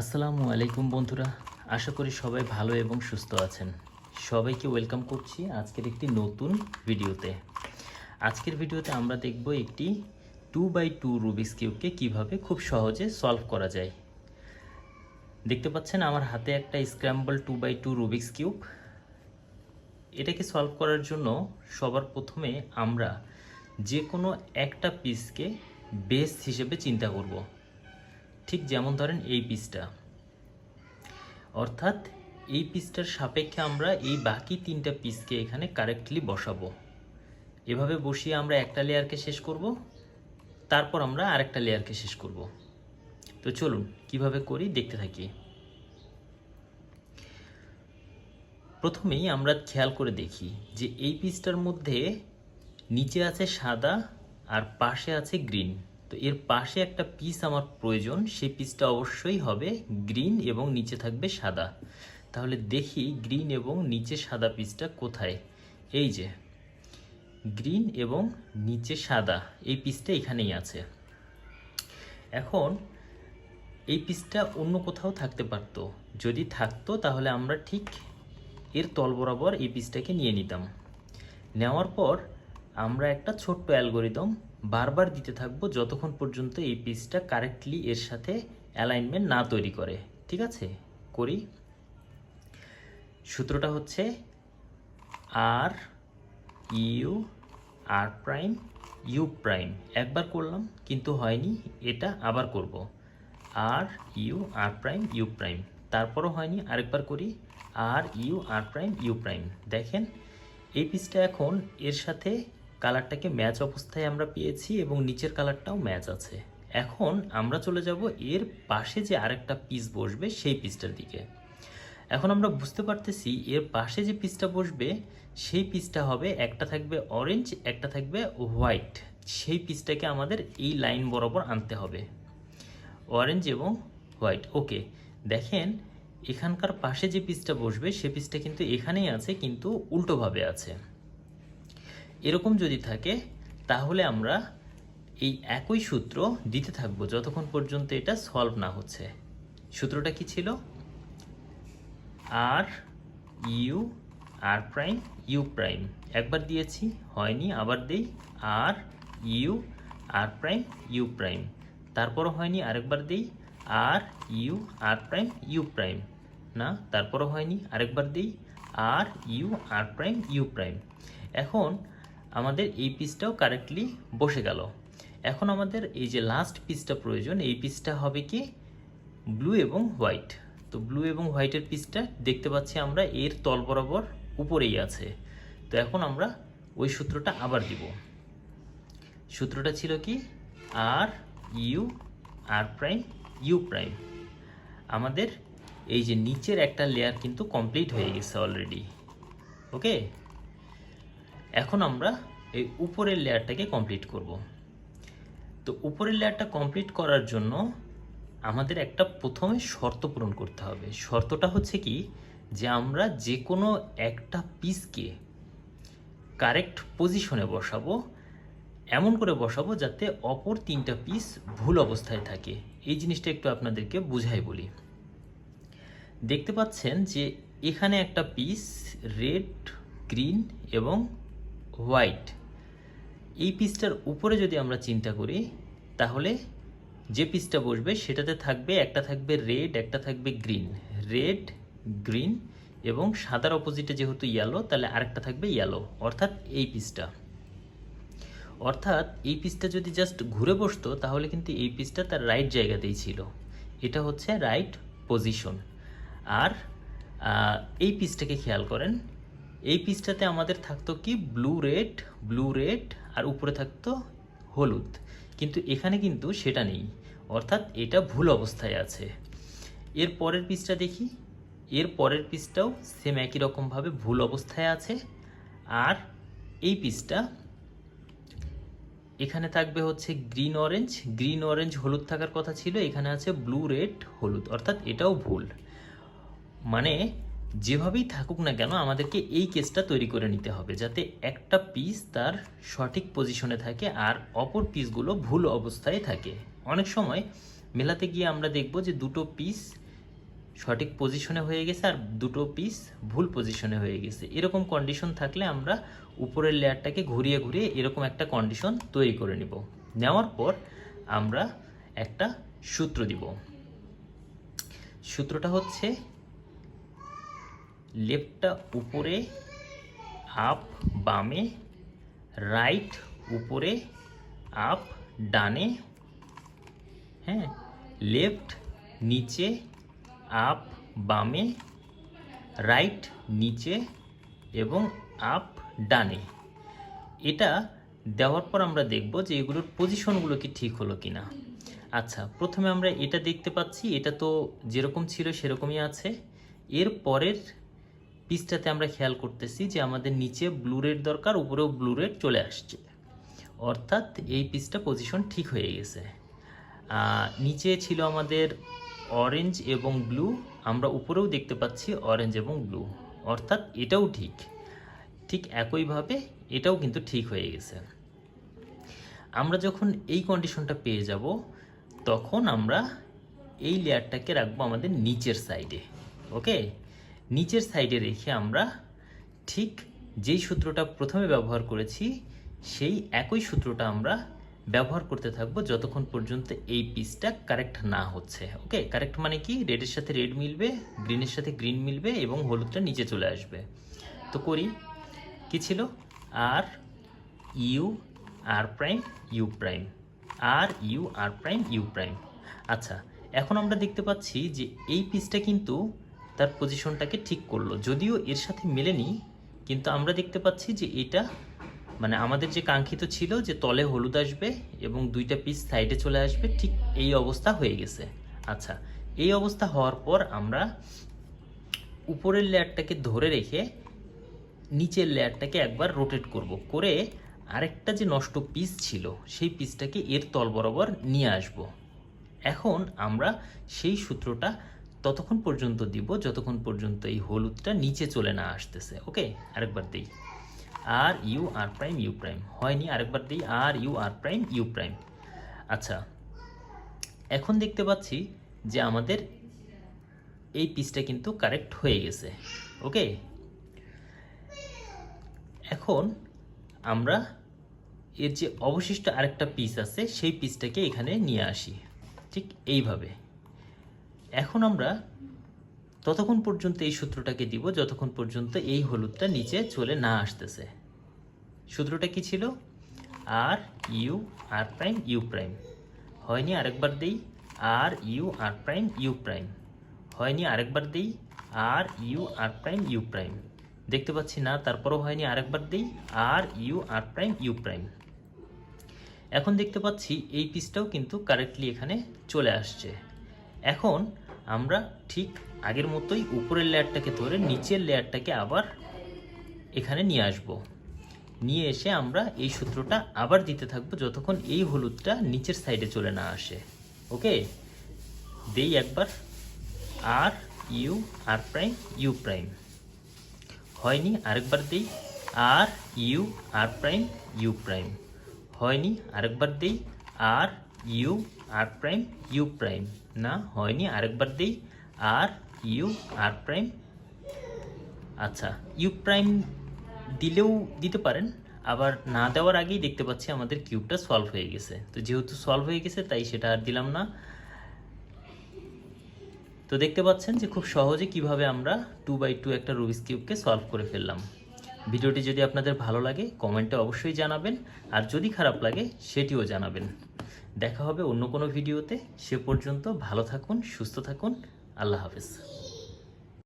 আসসালামু আলাইকুম বন্ধুরা। আশা করি সবাই ভালো এবং সুস্থ আছেন। সবাইকে ওয়েলকাম করছি আজকের একটি নতুন ভিডিওতে। আজকের ভিডিওতে আমরা দেখব একটি টু বাই টু রুবিক্স কিউবকে কীভাবে খুব সহজে সলভ করা যায়। দেখতে পাচ্ছেন আমার হাতে একটা scramble two by two Rubik's cube এটাকে সলভ করার জন্য সবার প্রথমে আমরা যে কোনো একটা পিসকে বেস হিসেবে চিন্তা করব। ঠিক যেমন ধরেন এই পিসটা। অর্থাৎ এই পিসটার সাপেক্ষে আমরা এই বাকি তিনটা পিসকে এখানে কারেক্টলি বসাবো। এভাবে বসিয়ে আমরা একটা লেয়ারকে শেষ করব, তারপর আমরা আরেকটা লেয়ারকে শেষ করব। তো চলুন, কীভাবে করি দেখতে থাকি। প্রথমেই আমরা খেয়াল করে দেখি যে এই পিসটার মধ্যে নিচে আছে সাদা আর পাশে আছে গ্রিন। তো এর পাশে একটা পিস আমার প্রয়োজন, সেই পিসটা অবশ্যই হবে গ্রিন এবং নিচে থাকবে সাদা। তাহলে দেখি গ্রিন এবং নিচে সাদা পিসটা কোথায়? এই যে গ্রিন এবং নিচে সাদা, এই পিসটা এখানেই আছে। এখন, এই পিসটা অন্য কোথাও থাকতে পারতো। যদি থাকতো, তাহলে আমরা ঠিক এর তল বরাবর এই পিসটাকে নিয়ে নিতাম। নেওয়ার পর, আমরা একটা ছোট্ট অ্যালগোরিদম বারবার দিতে থাকব যতক্ষণ পর্যন্ত এই পিসটা কারেক্টলি এর সাথে অ্যালাইনমেন্ট না তৈরি করে। ঠিক আছে? করি। সূত্রটা হচ্ছে R U R prime U prime একবার করলাম, কিন্তু হয়নি, এটা আবার করব। R U R prime U prime তারপরও হয়নি, আরেকবার করি। R U R prime U prime দেখেন, এই পিসটা এখন এর সাথে কালারটাকে ম্যাচ অবস্থায় আমরা পেয়েছি এবং নিচের কালারটাও ম্যাচ আছে। এখন আমরা চলে যাব এর পাশে যে আরেকটা পিস বসবে সেই পিসটার দিকে। এখন আমরা বুঝতে পারতেছি এর পাশে যে পিসটা বসবে, সেই পিসটা হবে একটা থাকবে অরেঞ্জ একটা থাকবে হোয়াইট সেই পিসটাকে আমাদের এই লাইন বরাবর আনতে হবে। অরেঞ্জ এবং হোয়াইট ওকে দেখেন এখানকার পাশে যে পিসটা বসবে, সে পিসটা কিন্তু এখানেই আছে, কিন্তু উল্টোভাবে আছে। এরকম যদি থাকে, তাহলে আমরা এই একই সূত্র দিতে থাকব যতক্ষণ পর্যন্ত এটা সলভ না হচ্ছে। সূত্রটা কি ছিল? R U R prime U prime একবার দিয়েছি, হয়নি, আবার দেই। R U R prime U prime তারপরও হয়নি, আরেকবার দেই। R U R prime U prime না, তারপরও হয়নি, আরেকবার দিই। R U R prime U prime এখন আমাদের এই পিসটাও কারেক্টলি বসে গেল। এখন আমাদের এই যে লাস্ট পিসটা প্রয়োজন, এই পিসটা হবে কি ব্লু এবং হোয়াইট তো ব্লু এবং হোয়াইটের পিসটা দেখতে পাচ্ছি আমরা এর তল বরাবর উপরেই আছে। তো এখন আমরা ওই সূত্রটা আবার দিব। সূত্রটা ছিল কি R U R prime U prime আমাদের এই যে নিচের একটা লেয়ার কিন্তু কমপ্লিট হয়ে গেছে অলরেডি ওকে এখন আমরা এই উপরের লেয়ারটাকে কমপ্লিট করব। তো উপরের লেয়ারটা কমপ্লিট করার জন্য আমাদের একটা প্রথমে শর্ত পূরণ করতে হবে। শর্তটা হচ্ছে কি যে আমরা যে কোনো একটা পিসকে কারেক্ট পজিশনে বসাবো, এমন করে বসাবো যাতে অপর তিনটা পিস ভুল অবস্থায় থাকে। এই জিনিসটা একটু আপনাদেরকে বুঝাই বলি। দেখতে পাচ্ছেন যে এখানে একটা পিস রেড গ্রিন এবং হোয়াইট। এই পিসটার উপরে যদি আমরা চিন্তা করি, তাহলে যে পিসটা বসবে সেটাতে থাকবে, একটা থাকবে রেড, একটা থাকবে গ্রিন। রেড, গ্রিন এবং সাদার অপোজিটে যেহেতু ইয়েলো তাহলে আরেকটা থাকবে ইয়েলো অর্থাৎ এই পিসটা। অর্থাৎ এই পিসটা যদি জাস্ট ঘুরে বসতো, তাহলে কিন্তু এই পিসটা তার রাইট জায়গাতেই ছিল। এটা হচ্ছে রাইট পজিশন আর এই পিসটাকে খেয়াল করেন এই পিসটাতে আমাদের থাকতো কি? ব্লু রেড ব্লু রেড আর উপরে থাকতো হলুদ। কিন্তু এখানে কিন্তু সেটা নেই। অর্থাৎ এটা ভুল অবস্থায় আছে। এর পরের পিসটা দেখি। এর পরের পিসটাও সেম একই রকমভাবে ভুল অবস্থায় আছে। আর এই পিসটা এখানে থাকবে হচ্ছে গ্রিন অরেঞ্জ গ্রিন অরেঞ্জ হলুদ থাকার কথা ছিল। এখানে আছে ব্লু রেড হলুদ। অর্থাৎ এটাও ভুল। মানে যেভাবেই থাকুক না কেন, আমাদেরকে এই কেসটা তৈরি করে নিতে হবে যাতে একটা পিস তার সঠিক পজিশনে থাকে আর অপর পিসগুলো ভুল অবস্থায় থাকে। অনেক সময় মেলাতে গিয়ে আমরা দেখব যে দুটো পিস সঠিক পজিশনে হয়ে গেছে আর দুটো পিস ভুল পজিশনে হয়ে গেছে। এরকম কন্ডিশন থাকলে আমরা উপরের লেয়ারটাকে ঘুরিয়ে ঘুরিয়ে এরকম একটা কন্ডিশন তৈরি করে নিব। নেওয়ার পর আমরা একটা সূত্র দিব। সূত্রটা হচ্ছে লেফটটা উপরে আপ বামে রাইট উপরে আপ ডানে হ্যাঁ লেফট নিচে আপ বামে রাইট নিচে এবং আপ ডানে। এটা দেওয়ার পর আমরা দেখব যে এগুলোর পজিশনগুলো কি ঠিক হলো কি না আচ্ছা প্রথমে আমরা এটা দেখতে পাচ্ছি, এটা তো যেরকম ছিল সেরকমই আছে। এর পরের পিসটাতে আমরা খেয়াল করতেছি যে আমাদের নিচে ব্লু রেড দরকার, উপরেও ব্লু রেড চলে আসছে। অর্থাৎ এই পিসটা পজিশন ঠিক হয়ে গেছে। নিচে ছিল আমাদের অরেঞ্জ এবং ব্লু আমরা উপরেও দেখতে পাচ্ছি অরেঞ্জ এবং ব্লু অর্থাৎ এটাও ঠিক। ঠিক একইভাবে এটাও কিন্তু ঠিক হয়ে গেছে। আমরা যখন এই কন্ডিশনটা পেয়ে যাব, তখন আমরা এই লেয়ারটাকে রাখব আমাদের নিচের সাইডে ওকে নিচের সাইডে রেখে আমরা ঠিক যেই সূত্রটা প্রথমে ব্যবহার করেছি, সেই একই সূত্রটা আমরা ব্যবহার করতে থাকব যতক্ষণ পর্যন্ত এই পিসটা কারেক্ট না হচ্ছে। ওকে কারেক্ট মানে কি? রেডের সাথে রেড মিলবে গ্রিনের সাথে গ্রিন মিলবে এবং হলুদটা নিচে চলে আসবে। তো করি। কি ছিল? R U R prime U prime R U R prime U prime আচ্ছা এখন আমরা দেখতে পাচ্ছি যে এই পিসটা কিন্তু তার পজিশনটাকে ঠিক করল। যদিও এর সাথে মেলেনি, কিন্তু আমরা দেখতে পাচ্ছি যে এটা মানে আমাদের যে কাঙ্ক্ষিত ছিল যে তলে হলুদ আসবে এবং দুইটা পিস সাইডে চলে আসবে, ঠিক এই অবস্থা হয়ে গেছে। আচ্ছা এই অবস্থা হওয়ার পর আমরা উপরের লেয়ারটাকে ধরে রেখে নিচের লেয়ারটাকে একবার রোটেট করব। করে আরেকটা যে নষ্ট পিস ছিল, সেই পিসটাকে এর তল বরাবর নিয়ে আসব। এখন আমরা সেই সূত্রটা ততক্ষণ পর্যন্ত দিব, যতক্ষণ পর্যন্ত এই হলুদটা নিচে চলে না আসতেছে। ওকে? আরেকবার দিই। R U R prime, U prime. হয়নি, আরেকবার দিই। R U R prime, U prime. আচ্ছা এখন দেখতে পাচ্ছি যে আমাদের এই পিসটা কিন্তু কারেক্ট হয়ে গেছে। ওকে? এখন আমরা এর যে অবশিষ্ট আরেকটা পিস আছে, সেই পিসটাকে এখানে নিয়ে আসি। ঠিক এইভাবে। এখন আমরা ততক্ষণ পর্যন্ত এই সূত্রটাকে দিব, যতক্ষণ পর্যন্ত এই হলুদটা নিচে চলে না আসতেছে। সূত্রটা কি ছিল? R, U, R prime, U prime. হয়নি আরেকবার দেই, R, U, R prime, U prime. হয়নি আরেকবার দেই, R, U, R prime, U prime. দেখতে পাচ্ছি না, তারপরও হয়নি আরেকবার দেই, R, U, R prime, U prime. এখন দেখতে পাচ্ছি এই পিসটাও কিন্তু কারেক্টলি এখানে চলে আসছে। এখন আমরা ঠিক আগের মতোই উপরের লেয়ারটাকে ধরে নিচের লেয়ারটাকে আবার এখানে নিয়ে আসব। নিয়ে এসে আমরা এই সূত্রটা আবার দিতে থাকব যতক্ষণ এই হলুদটা নিচের সাইডে চলে না আসে। ওকে? দেই একবার। R, U, R prime, U prime. হয়নি, আরেকবার দেই। R, U, R prime, U prime. হয়নি, আরেকবার দেই। R, U R prime U prime না, হয়নি, আরেকবার দেই। আর ইউ আর প্রাইম আচ্ছা ইউ প্রাইম দিলেও দিতে পারেন, আবার না দেওয়ার আগেই দেখতে পাচ্ছি আমাদের কিউবটা সলভ হয়ে গেছে। তো যেহেতু সলভ হয়ে গেছে, তাই সেটা আর দিলাম না। তো দেখতে পাচ্ছেন যে খুব সহজে কীভাবে আমরা টু বাই টু একটা রুবিস কিউবকে সলভ করে ফেললাম। ভিডিওটি যদি আপনাদের ভালো লাগে, কমেন্টে অবশ্যই জানাবেন। আর যদি খারাপ লাগে, সেটিও জানাবেন। দেখা হবে অন্য কোনো ভিডিওতে। সে পর্যন্ত ভালো থাকুন সুস্থ থাকুন। আল্লাহ হাফেজ।